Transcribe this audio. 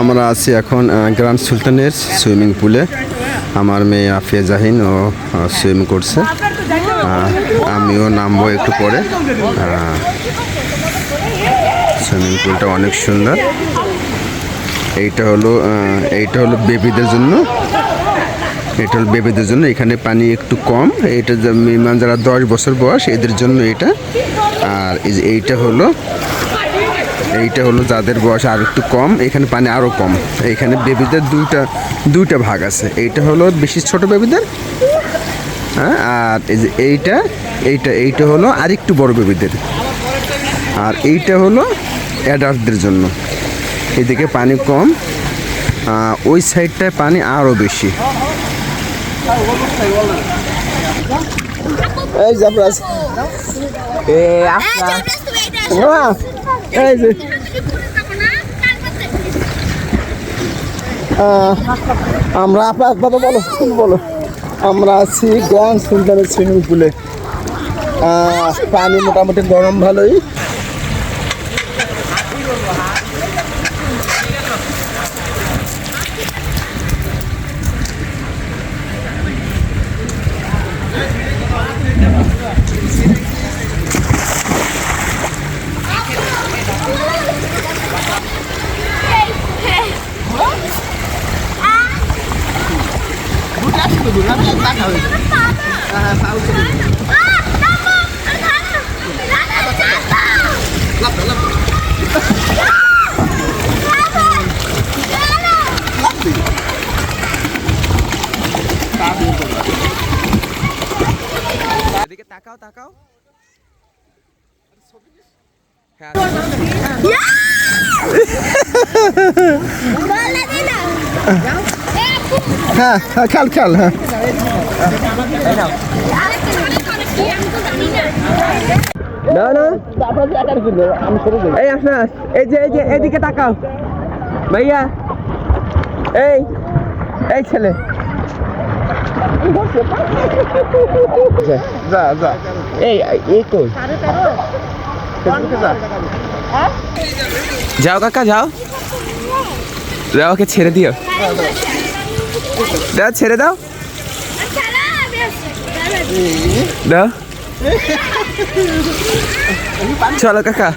আমরা আছি এখন আহ, গ্র্যান্ড সুলতানের সুইমিং পুলে। আমার মেয়ে আফিয়া জাহিন ও সুইম করছে। আমিও নামবো একটু পরে। সুইমিং পুলটা অনেক সুন্দর। এইটা হলো এইটা হলো বেবিদের জন্য। এটা হলো বেবিদের জন্য এখানে পানি একটু কম। এটা মিনিমাম যারা দশ বছর বয়স এদের জন্য এটা। আর এই এইটা হলো এইটা হলো যাদের বয়স আর একটু কম এখানে পানি আরও কম। এখানে বেবিদের দুইটা দুইটা ভাগ আছে। এইটা হলো বেশি ছোট বেবিদের হ্যাঁ? আর এই যে এইটা এইটা এইটা হলো আর একটু বড় বেবিদের। আর এইটা হলো অ্যাডাল্টদের জন্য। এদিকে পানি কম ওই সাইডটায় পানি আরও বেশি। এই জাফরাজ এ আসলা এই যে। আমরা আপনার বলো বলো আমরা আছি গঞ্জ সুলতানের সুইমিং পুলে। পানি মোটামুটি গরম ভালোই। hết một tát rồi à, phao xin lắp được lắp lắp gì ta buồn rồi. Đi cái ta cao ta cao Yeah! Boleh tidak? হ্যাঁ হ্যাঁ খেয়াল খেয়াল হ্যাঁ। না না। এই আফনাস এই যে এই যে এদিকে তাকাও। ভাইয়া এই এই ছেলে। যা যা। এই এই কই? যাও কাকা যাও। যাও ওকে ছেড়ে দিও। দাও ছেড়ে দাও। দাও। চলো কাকা।